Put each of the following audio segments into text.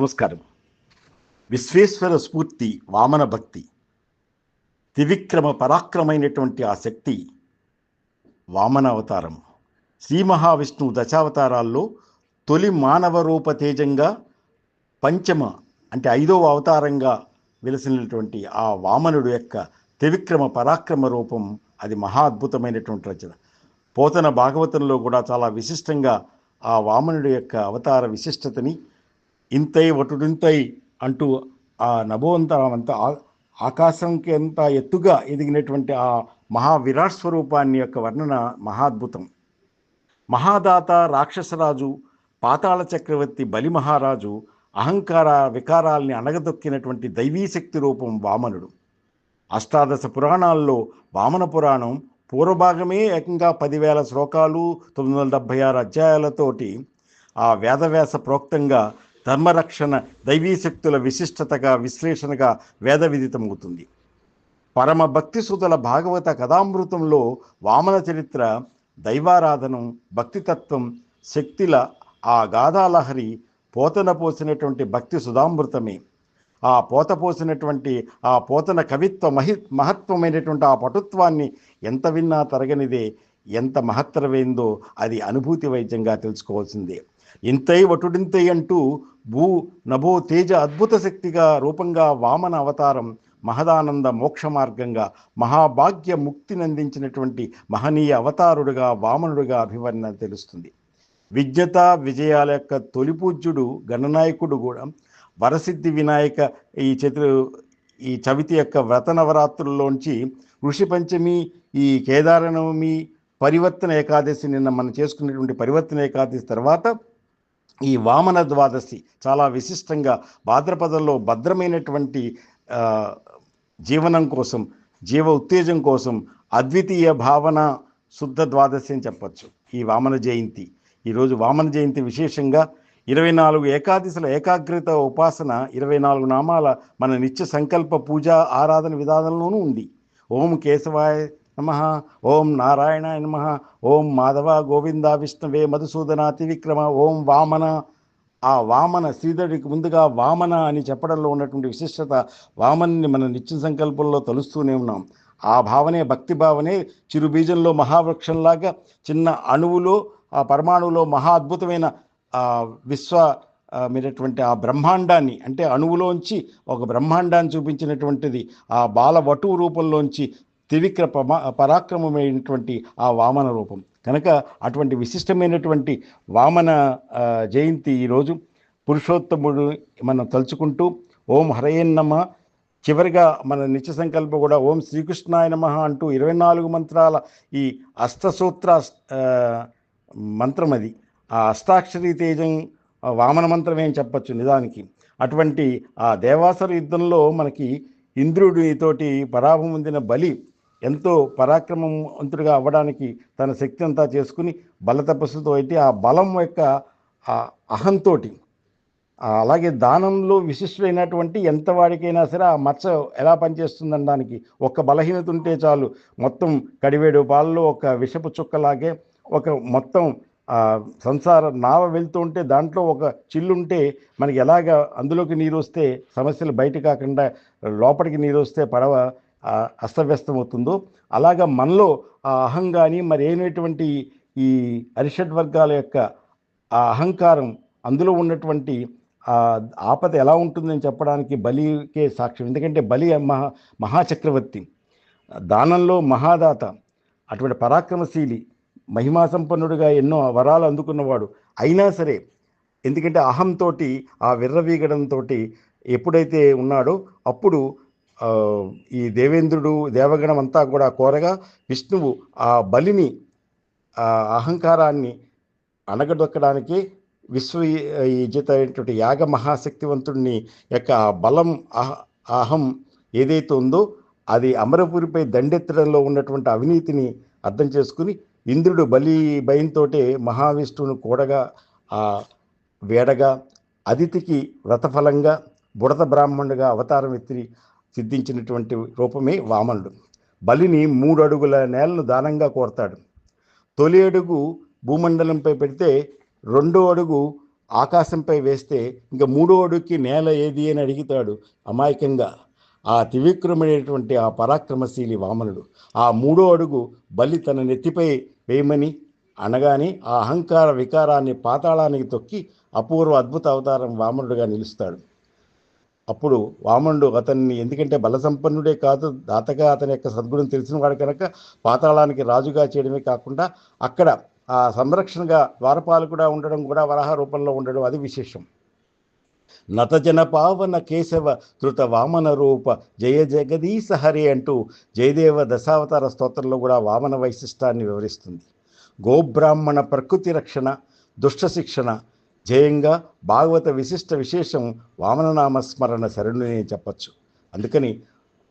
నమస్కారం. విశ్వేశ్వర స్ఫూర్తి వామన భక్తి త్రివిక్రమ పరాక్రమైనటువంటి ఆ శక్తి వామన అవతారం. శ్రీ మహావిష్ణువు దశావతారాల్లో తొలి మానవ రూప తేజంగా పంచమ అంటే ఐదవ అవతారంగా వెలిసినటువంటి ఆ వామనుడు యొక్క త్రివిక్రమ పరాక్రమ రూపం అది మహా అద్భుతమైనటువంటి రచన. పోతన భాగవతంలో కూడా చాలా విశిష్టంగా ఆ వామనుడి యొక్క అవతార విశిష్టతని ఇంతై వటుడింతై అంటూ ఆ నభోంతరంతా ఆకాశంకి ఎంత ఎత్తుగా ఎదిగినటువంటి ఆ మహావిరాట్ స్వరూపాన్ని యొక్క వర్ణన మహాద్భుతం. మహాదాత రాక్షసరాజు పాతాళ చక్రవర్తి బలి మహారాజు అహంకార వికారాల్ని అణగదొక్కినటువంటి దైవీ శక్తి రూపం వామనుడు. అష్టాదశ పురాణాల్లో వామన పురాణం పూర్వభాగమే ఏకంగా పదివేల శ్లోకాలు తొమ్మిది వందల డెబ్భై ఆరు అధ్యాయాలతోటి ఆ వేదవ్యాస ప్రోక్తంగా ధర్మరక్షణ దైవీ శక్తుల విశిష్టతగా విశ్లేషణగా వేద విదితమవుతుంది పరమ భక్తి సుతుల భాగవత కథామృతంలో వామన చరిత్ర దైవారాధనం భక్తితత్వం శక్తిల ఆ గాథాలహరి పోతన పోసినటువంటి భక్తి సుధామృతమే. ఆ పోత పోసినటువంటి ఆ పోతన కవిత్వ మహి మహత్వమైనటువంటి ఆ పటుత్వాన్ని ఎంత విన్నా తరగనిదే ఎంత మహత్తరమైందో అది అనుభూతి వైద్యంగా తెలుసుకోవాల్సిందే. ఇంతై వటుడింతై అంటూ భూ నభో తేజ అద్భుత శక్తిగా రూపంగా వామన అవతారం మహదానంద మోక్ష మార్గంగా మహాభాగ్య ముక్తినందించినటువంటి మహనీయ అవతారుడుగా వామనుడుగా అభివర్ణన తెలుస్తుంది. విజ్ఞత విజయాల యొక్క తొలి పూజ్యుడు గణనాయకుడు కూడా వరసిద్ధి వినాయక ఈ చతురు ఈ చవితి యొక్క వ్రత నవరాత్రుల్లోంచి ఋషి పంచమి ఈ కేదారనవమి పరివర్తన ఏకాదశి నిన్న మనం చేసుకున్నటువంటి పరివర్తన ఏకాదశి తర్వాత ఈ వామన ద్వాదశి చాలా విశిష్టంగా భాద్రపదంలో భద్రమైనటువంటి జీవనం కోసం జీవ ఉత్తేజం కోసం అద్వితీయ భావన శుద్ధ ద్వాదశి అని చెప్పచ్చు ఈ వామన జయంతి. ఈరోజు వామన జయంతి విశేషంగా ఇరవై నాలుగు ఏకాదశుల ఏకాగ్రత ఉపాసన ఇరవై నాలుగు నామాల మన నిత్య సంకల్ప పూజ ఆరాధన విధానంలోనూ ఉంది. ఓం కేశవాయ నమ. ఓం నారాయణ నమ. ఓం మాధవ గోవింద విష్ణవే మధుసూదన త్రివిక్రమ. ఓం వామన. ఆ వామన శ్రీధరుడికి ముందుగా వామన అని చెప్పడంలో ఉన్నటువంటి విశిష్టత వామన్ని మన నిత్య సంకల్పంలో తలుస్తూనే ఉన్నాం. ఆ భావనే భక్తి భావనే చిరుబీజంలో మహావృక్షంలాగా చిన్న అణువులో ఆ పరమాణువులో మహా అద్భుతమైన విశ్వ మీరటువంటి ఆ బ్రహ్మాండాన్ని అంటే అణువులోంచి ఒక బ్రహ్మాండాన్ని చూపించినటువంటిది ఆ బాల వటువు రూపంలోంచి త్రివిక్ర పరాక్రమమైనటువంటి ఆ వామన రూపం. కనుక అటువంటి విశిష్టమైనటువంటి వామన జయంతి ఈరోజు పురుషోత్తముడు మనం తలుచుకుంటూ ఓం హరయన్నమ చివరిగా మన నిత్య సంకల్పం కూడా ఓం శ్రీకృష్ణాయ నమ అంటూ ఇరవై నాలుగు మంత్రాల ఈ అష్టసూత్ర మంత్రం అది. ఆ అష్టాక్షరీ తేజం వామన మంత్రమే అని చెప్పచ్చు నిజానికి. అటువంటి ఆ దేవాసర యుద్ధంలో మనకి ఇంద్రుడితోటి పరాభం పొందిన బలి ఎంతో పరాక్రమవంతుడిగా అవ్వడానికి తన శక్తి అంతా చేసుకుని బల తపస్సుతో అయితే ఆ బలం యొక్క ఆ అహంతోటి అలాగే దానంలో విశిష్టమైనటువంటి ఎంత వాడికైనా సరే ఆ మచ్చ ఎలా పనిచేస్తుందనడానికి ఒక్క బలహీనత ఉంటే చాలు. మొత్తం కడివేడు పాలలో ఒక విషపు చుక్కలాగే ఒక మొత్తం సంసార నావ వెళ్తూ ఉంటే దాంట్లో ఒక చిల్లుంటే మనకి ఎలాగ అందులోకి నీరు వస్తే సమస్యలు బయట కాకుండా లోపలికి నీరు వస్తే పడవ అస్తవ్యస్తం అవుతుందో అలాగా మనలో ఆ అహం కానీ మరి ఏమైనటువంటి ఈ అరిషడ్ వర్గాల యొక్క ఆ అహంకారం అందులో ఉన్నటువంటి ఆ ఆపద ఎలా ఉంటుందని చెప్పడానికి బలికే సాక్ష్యం. ఎందుకంటే బలి మహా మహాచక్రవర్తి దానంలో మహాదాత అటువంటి పరాక్రమశీలి మహిమా సంపన్నుడిగా ఎన్నో వరాలు అందుకున్నవాడు అయినా సరే ఎందుకంటే అహంతో ఆ విర్రవీగడంతో ఎప్పుడైతే ఉన్నాడో అప్పుడు ఈ దేవేంద్రుడు దేవగణం అంతా కూడా కోరగా విష్ణువు ఆ బలిని ఆ అహంకారాన్ని అణగదొక్కడానికి విశ్వ ఈజిత అయినటువంటి యాగ మహాశక్తివంతుడిని యొక్క బలం అహం ఏదైతే ఉందో అది అమరపురిపై దండెత్తడంలో ఉన్నటువంటి అవినీతిని అర్థం చేసుకుని ఇంద్రుడు బలి భయంతో మహావిష్ణువును కూడగా ఆ వేడగా అదితికి వ్రతఫలంగా బుడత బ్రాహ్మణుడిగా అవతారం ఎత్తి సిద్ధించినటువంటి రూపమే వామనుడు. బలిని మూడు అడుగుల నేలను దానంగా కోరతాడు. తొలి అడుగు భూమండలంపై పెడితే రెండో అడుగు ఆకాశంపై వేస్తే ఇంకా మూడో అడుగుకి నేల ఏది అని అడుగుతాడు అమాయకంగా. ఆ త్రివిక్రముడైనటువంటి ఆ పరాక్రమశీలి వామనుడు ఆ మూడో అడుగు బలి తన నెత్తిపై వేయమని అనగానే ఆ అహంకార వికారాన్ని పాతాళానికి తొక్కి అపూర్వ అద్భుత అవతారం వామనుడుగా నిలుస్తాడు. అప్పుడు వామనుడు అతన్ని ఎందుకంటే బలసంపన్నుడే కాదు దాతగా అతని యొక్క సద్గుణం తెలిసిన వాడు కనుక పాతాళానికి రాజుగా చేయడమే కాకుండా అక్కడ ఆ సంరక్షణగా ద్వారపాలకుడా ఉండడం కూడా వరాహ రూపంలో ఉండడం అది విశేషం. నతజన పావన కేశవ ధృత వామన రూప జయ జగదీశ హరి అంటూ జయదేవ దశావతార స్తోత్రంలో కూడా వామన వైశిష్టాన్ని వివరిస్తుంది. గోబ్రాహ్మణ ప్రకృతి రక్షణ దుష్ట శిక్షణ జయంగా భాగవత విశిష్ట విశేషం వామననామస్మరణ శరణుని చెప్పచ్చు. అందుకని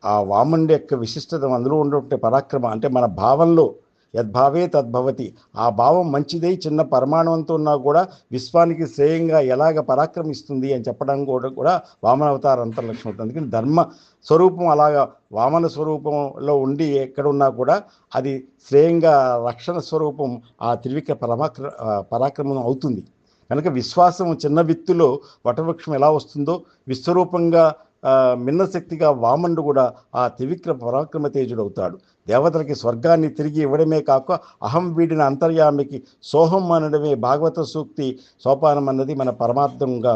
ఆ వామనుడి యొక్క విశిష్టత అందులో ఉండే పరాక్రమ అంటే మన భావంలో యద్భావే తద్భవతి ఆ భావం మంచిదై చిన్న పరమాణువంతో ఉన్నా కూడా విశ్వానికి శ్రేయంగా ఎలాగ పరాక్రమిస్తుంది అని చెప్పడం కూడా కూడా వామన అవతార అంతర్లక్ష్యం అవుతుంది. అందుకని ధర్మ స్వరూపం అలాగా వామన స్వరూపంలో ఉండి ఎక్కడున్నా కూడా అది శ్రేయంగా రక్షణ స్వరూపం ఆ త్రివిక్ర పరమాక్ర పరాక్రమం అవుతుంది. కనుక విశ్వాసం చిన్న విత్తులో వటవృక్షం ఎలా వస్తుందో విశ్వరూపంగా మిన్నశక్తిగా వామనుడు కూడా ఆ త్రివిక్ర పరాక్రమ తేజుడు అవుతాడు దేవతలకి స్వర్గాన్ని తిరిగి ఇవ్వడమే కాక అహం వీడిన అంతర్యామికి సోహం అనడమే భాగవత సూక్తి సోపానం అన్నది మన పరమార్థంగా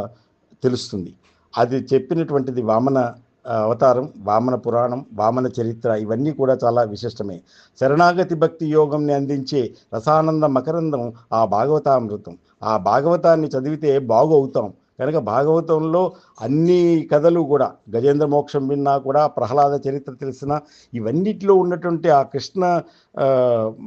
తెలుస్తుంది. అది చెప్పినటువంటిది వామన అవతారం వామన పురాణం వామన చరిత్ర ఇవన్నీ కూడా చాలా విశిష్టమే. శరణాగతి భక్తి యోగంని అందించే రసానంద మకరందం ఆ భాగవతామృతం. ఆ భాగవతాన్ని చదివితే బాగు అవుతాం కనుక భాగవతంలో అన్ని కథలు కూడా గజేంద్ర మోక్షం విన్నా కూడా ప్రహ్లాద చరిత్ర తెలిసిన ఇవన్నిటిలో ఉన్నటువంటి ఆ కృష్ణ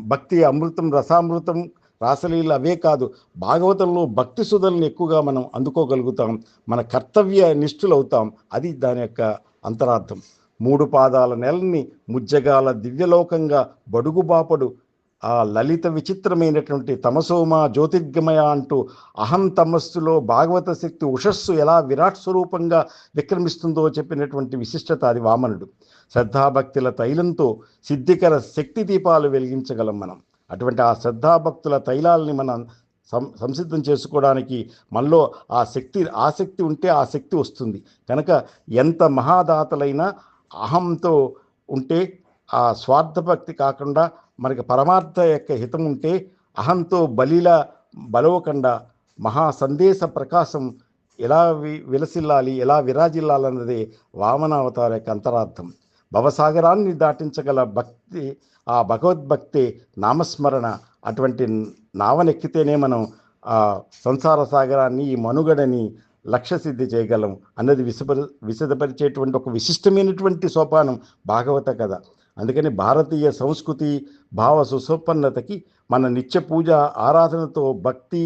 భక్తి అమృతం రసామృతం రాసలీలు అవే కాదు భాగవతంలో భక్తి సుధలను ఎక్కువగా మనం అందుకోగలుగుతాం మన కర్తవ్య నిష్ఠులవుతాం. అది దాని యొక్క అంతరార్థం. మూడు పాదాల నెలని ముజ్జగాల దివ్యలోకంగా బడుగుబాపడు ఆ లలిత విచిత్రమైనటువంటి తమసోమ జ్యోతిర్గమయ అంటూ అహం తమస్సులో భాగవత శక్తి ఉషస్సు ఎలా విరాట్ స్వరూపంగా విక్రమిస్తుందో చెప్పినటువంటి విశిష్టత అది వామనుడు. శ్రద్ధాభక్తుల తైలంతో సిద్ధికర శక్తి దీపాలు వెలిగించగలం మనం. అటువంటి ఆ శ్రద్ధాభక్తుల తైలాలని మనం సం సంసిద్ధం చేసుకోవడానికి మనలో ఆ శక్తి ఆసక్తి ఉంటే ఆ శక్తి వస్తుంది. కనుక ఎంత మహాదాతలైనా అహంతో ఉంటే ఆ స్వార్థభక్తి కాకుండా మనకి పరమార్థ యొక్క హితం ఉంటే అహంతో బలిలా బలవకుండా మహా సందేశ ప్రకాశం ఎలా వి విలసిల్లాలి ఎలా విరాజిల్లాలన్నదే వామనావతార యొక్క అంతరార్థం. భవసాగరాన్ని దాటించగల భక్తి ఆ భగవద్భక్తి నామస్మరణ అటువంటి నావనెక్కితేనే మనం ఆ సంసార సాగరాన్ని ఈ మనుగడని లక్ష్యసిద్ధి చేయగలం అన్నది విశప విశదపరిచేటువంటి ఒక విశిష్టమైనటువంటి సోపానం భాగవత కథ. అందుకని భారతీయ సంస్కృతి భావ సుసంపన్నతకి మన నిత్య పూజ ఆరాధనతో భక్తి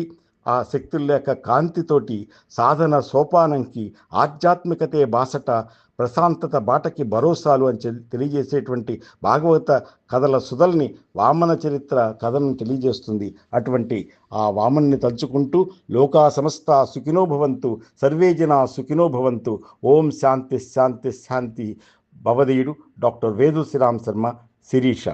ఆ శక్తుల యొక్క కాంతితోటి సాధన సోపానంకి ఆధ్యాత్మికతే బాసట ప్రశాంతత బాటకి భరోసాలు అని తెలియజేసేటువంటి భాగవత కథల సుధల్ని వామన చరిత్ర కథను తెలియజేస్తుంది. అటువంటి ఆ వామన్ని తలుచుకుంటూ లోకా సమస్త సుఖినోభవంతు సర్వే జన సుఖినోభవంతు ఓం శాంతి శాంతి శాంతి భవదీయుడు డాక్టర్ వేదు శ్రీరామ్ శర్మ శిరీష.